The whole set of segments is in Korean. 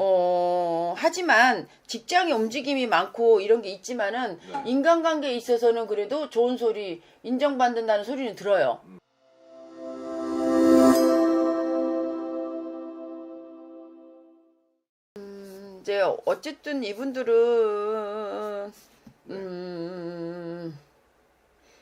어, 하지만 직장의 움직임이 많고 이런 게 있지만은 네. 인간관계에 있어서는 그래도 좋은 소리, 인정받는다는 소리는 들어요. 음, 이제 어쨌든 이분들은 음,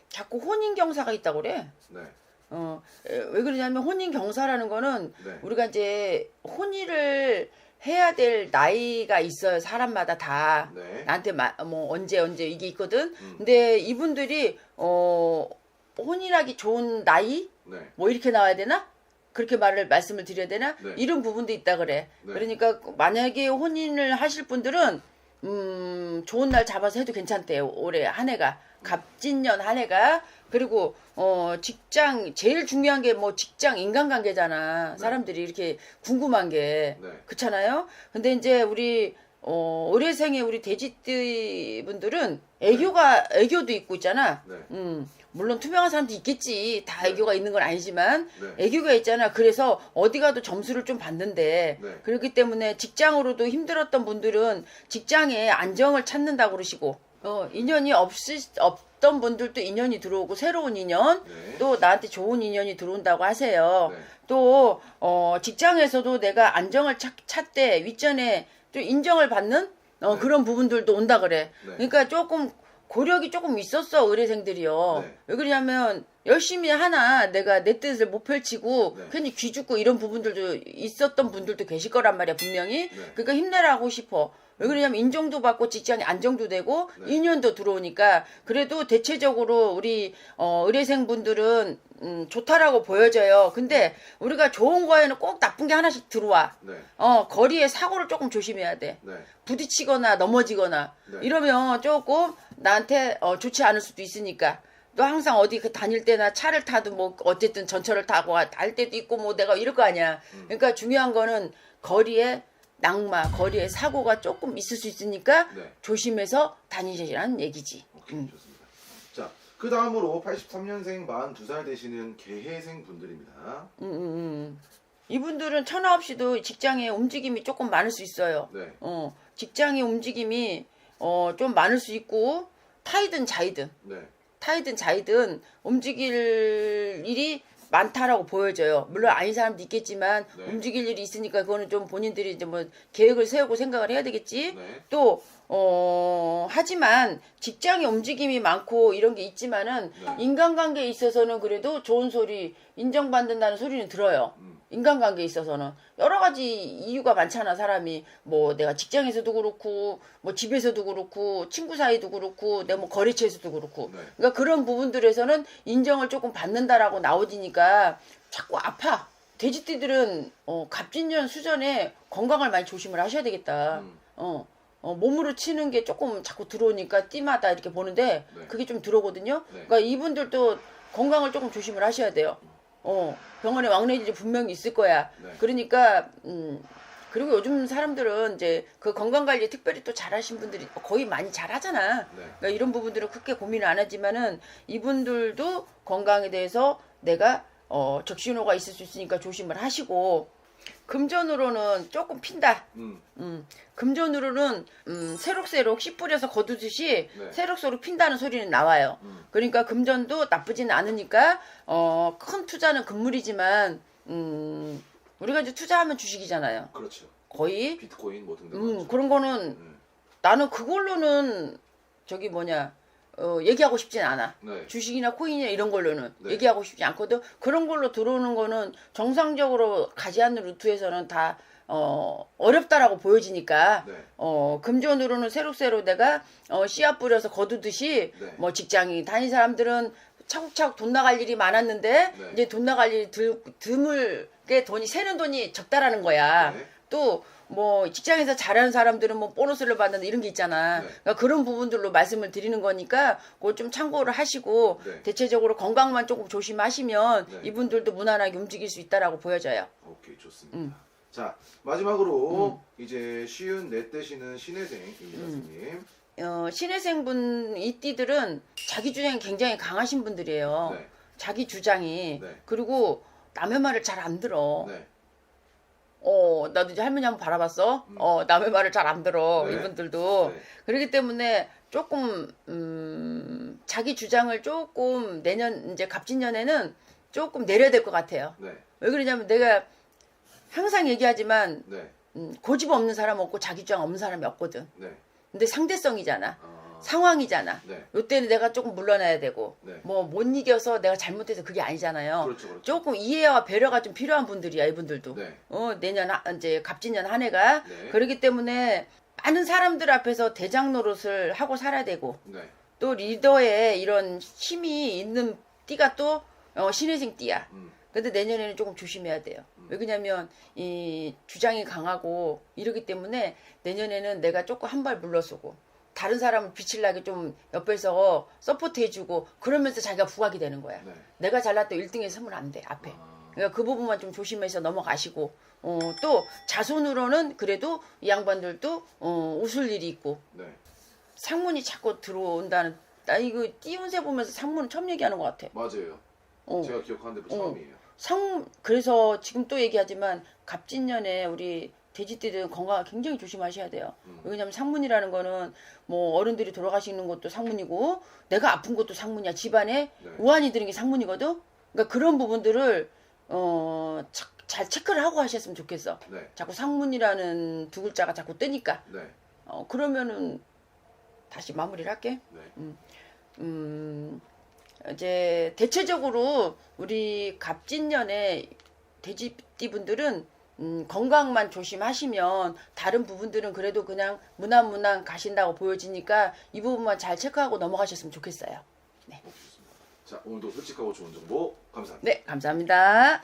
자꾸 혼인 경사가 있다고 그래. 네. 어, 에, 왜 그러냐면 혼인 경사라는 거는 네. 우리가 이제 혼인을 해야 될 나이가 있어요. 사람마다 다. 네. 나한테 마, 뭐 언제 언제 이게 있거든. 음. 근데 이분들이 어 혼인하기 좋은 나이 네. 뭐 이렇게 나와야 되나? 그렇게 말을 말씀을 드려야 되나? 네. 이런 부분도 있다 그래. 네. 그러니까 만약에 혼인을 하실 분들은 음 좋은 날 잡아서 해도 괜찮대요. 올해 한 해가 갑진년 한 해가 그리고 어 직장 제일 중요한 게 뭐 직장 인간관계잖아. 네. 사람들이 이렇게 궁금한 게 네. 그렇잖아요. 근데 이제 우리 어 의뢰생의 우리 돼지띠 분들은 애교가 애교도 있고 있잖아. 네. 음 물론 투명한 사람도 있겠지. 다 네. 애교가 있는 건 아니지만 네. 애교가 있잖아. 그래서 어디 가도 점수를 좀 받는데 네. 그렇기 때문에 직장으로도 힘들었던 분들은 직장에 안정을 찾는다고 그러시고 어 인연이 없으 없던 분들도 인연이 들어오고 새로운 인연 네. 또 나한테 좋은 인연이 들어온다고 하세요. 네. 또 어, 직장에서도 내가 안정을 찾, 찾되 윗전에 좀 인정을 받는 어, 네. 그런 부분들도 온다 그래. 네. 그러니까 조금 고력이 조금 있었어 의뢰생들이요. 네. 왜 그러냐면 열심히 하나 내가 내 뜻을 못 펼치고 네. 괜히 귀죽고 이런 부분들도 있었던 분들도 계실 거란 말이야 분명히. 네. 그러니까 힘내라고 싶어. 왜 그러냐면 인정도 받고 직장에 안정도 되고 네. 인연도 들어오니까 그래도 대체적으로 우리 어, 의뢰생분들은 음, 좋다라고 보여져요. 근데 우리가 좋은 거에는 꼭 나쁜 게 하나씩 들어와. 네. 어 거리에 사고를 조금 조심해야 돼. 네. 부딪히거나 넘어지거나 네. 이러면 조금 나한테 어, 좋지 않을 수도 있으니까. 또 항상 어디 그 다닐 때나 차를 타도 뭐 어쨌든 전철을 타고 할 때도 있고 뭐 내가 이럴 거 아니야. 음. 그러니까 중요한 거는 거리에 낙마, 거리에 사고가 조금 있을 수 있으니까 네. 조심해서 다니시라는 얘기지. 오케이, 음. 좋습니다. 자, 그 다음으로 83년생 42살 되시는 개해생 분들입니다. 음, 음, 음. 이분들은 천하 없이도 직장에 움직임이 조금 많을 수 있어요. 네. 어, 직장의 움직임이 어, 좀 많을 수 있고 타이든 자이든 네. 타이든 자이든 움직일 일이 많다라고 보여져요. 물론 아닌 사람도 있겠지만 네. 움직일 일이 있으니까 그거는 좀 본인들이 이제 뭐 계획을 세우고 생각을 해야 되겠지. 네. 또 어, 하지만 직장의 움직임이 많고 이런 게 있지만은 네. 인간관계에 있어서는 그래도 좋은 소리 인정받는다는 소리는 들어요. 음. 인간관계에 있어서는 여러 가지 이유가 많잖아 사람이 뭐 내가 직장에서도 그렇고 뭐 집에서도 그렇고 친구 사이도 그렇고 내뭐 거래처에서도 그렇고 네. 그러니까 그런 부분들에서는 인정을 조금 받는다라고 나오지니까 자꾸 아파 돼지띠들은 어, 갑진년 수전에 건강을 많이 조심을 하셔야 되겠다 음. 어, 어, 몸으로 치는 게 조금 자꾸 들어오니까 띠마다 이렇게 보는데 네. 그게 좀 들어오거든요 네. 그러니까 이분들도 건강을 조금 조심을 하셔야 돼요 어, 병원에 왕래질이 분명히 있을 거야. 네. 그러니까 음 그리고 요즘 사람들은 이제 그 건강 관리 특별히 또 잘하신 분들이 거의 많이 잘하잖아. 네. 그러니까 이런 부분들은 크게 고민을 안 하지만은 이분들도 건강에 대해서 내가 어 적신호가 있을 수 있으니까 조심을 하시고 금전으로는 조금 핀다. 음. 음, 금전으로는 음, 새록새록 씨 뿌려서 거두듯이 네. 새록새록 핀다는 소리는 나와요. 음. 그러니까 금전도 나쁘지는 않으니까 어, 큰 투자는 금물이지만 음, 우리가 이제 투자하면 주식이잖아요. 그렇죠. 거의 비트코인 뭐 등등. 음. 그런 거는 음. 나는 그걸로는 저기 뭐냐 어, 얘기하고 싶진 않아. 네. 주식이나 코인이나 이런 걸로는 네. 얘기하고 싶지 않거든. 그런 걸로 들어오는 거는 정상적으로 가지 않는 루트에서는 다 어, 어렵다라고 보여지니까 네. 어, 금전으로는 새록새록 내가 어, 씨앗 뿌려서 거두듯이 네. 뭐 직장이 다닌 사람들은 차곡차곡 돈 나갈 일이 많았는데 네. 이제 돈 나갈 일이 드, 드물게 돈이 새는 돈이 적다라는 거야. 네. 또뭐 직장에서 잘하는 사람들은 뭐 보너스를 받는다 이런 게 있잖아. 네. 그러니까 그런 부분들로 말씀을 드리는 거니까 그걸 좀 참고를 하시고 네. 대체적으로 건강만 조금 조심하시면 네. 이분들도 무난하게 움직일 수 있다라고 보여져요. 오케이 좋습니다. 음. 자 마지막으로 이제 쉬운 넷 되시는 신혜생입니다, 음. 선생님. 어, 신혜생분 이 띠들은 자기 주장이 굉장히 강하신 분들이에요. 네. 자기 주장이 네. 그리고 남의 말을 잘 안 들어. 네. 어 나도 이제 할머니 한번 바라봤어. 어 남의 말을 잘 안 들어 네. 이분들도 네. 그렇기 때문에 조금 음 자기 주장을 조금 내년 이제 갑진년에는 조금 내려야 될 것 같아요. 네. 왜 그러냐면 내가 항상 얘기하지만 네. 음, 고집 없는 사람 없고 자기 주장 없는 사람이 없거든. 네. 근데 상대성이잖아. 아, 상황이잖아. 네. 요때는 내가 조금 물러나야 되고 네. 뭐 못 이겨서 내가 잘못해서 그게 아니잖아요. 그렇죠. 그렇죠. 조금 이해와 배려가 좀 필요한 분들이야 이분들도. 네. 어 내년 하, 이제 갑진년 한 해가 네. 그렇기 때문에 많은 사람들 앞에서 대장 노릇을 하고 살아야 되고 네. 또 리더의 이런 힘이 있는 띠가 또 어, 신혜생 띠야. 음. 근데 내년에는 조금 조심해야 돼요. 왜냐면 이 주장이 강하고 이러기 때문에 내년에는 내가 조금 한 발 물러서고 다른 사람을 빛을 나게 좀 옆에서 서포트 해주고 그러면서 자기가 부각이 되는 거야. 네. 내가 잘났다 1등에 서면 안 돼, 앞에. 아, 그러니까 그 부분만 좀 조심해서 넘어가시고 어, 또 자손으로는 그래도 이 양반들도 어, 웃을 일이 있고 네. 상문이 자꾸 들어온다는 나 이거 띄운새 보면서 상문 처음 얘기하는 것 같아. 맞아요. 어. 제가 기억하는 데도 어. 처음이에요. 상 그래서 지금 또 얘기하지만 갑진년에 우리 돼지띠들은 건강 굉장히 조심하셔야 돼요. 음. 왜냐면 상문이라는 거는 뭐 어른들이 돌아가시는 것도 상문이고 내가 아픈 것도 상문이야. 집안에 네. 우환이 드는 게 상문이거든. 그러니까 그런 부분들을 어, 차- 잘 체크를 하고 하셨으면 좋겠어. 네. 자꾸 상문이라는 두 글자가 자꾸 뜨니까. 네. 어, 그러면은 다시 마무리를 할게. 네. 음, 이제 대체적으로 우리 갑진년의 돼지띠 분들은 음, 건강만 조심하시면 다른 부분들은 그래도 그냥 무난무난 가신다고 보여지니까 이 부분만 잘 체크하고 넘어가셨으면 좋겠어요. 어, 좋습니다. 자, 오늘도 솔직하고 좋은 정보 감사합니다. 네, 감사합니다.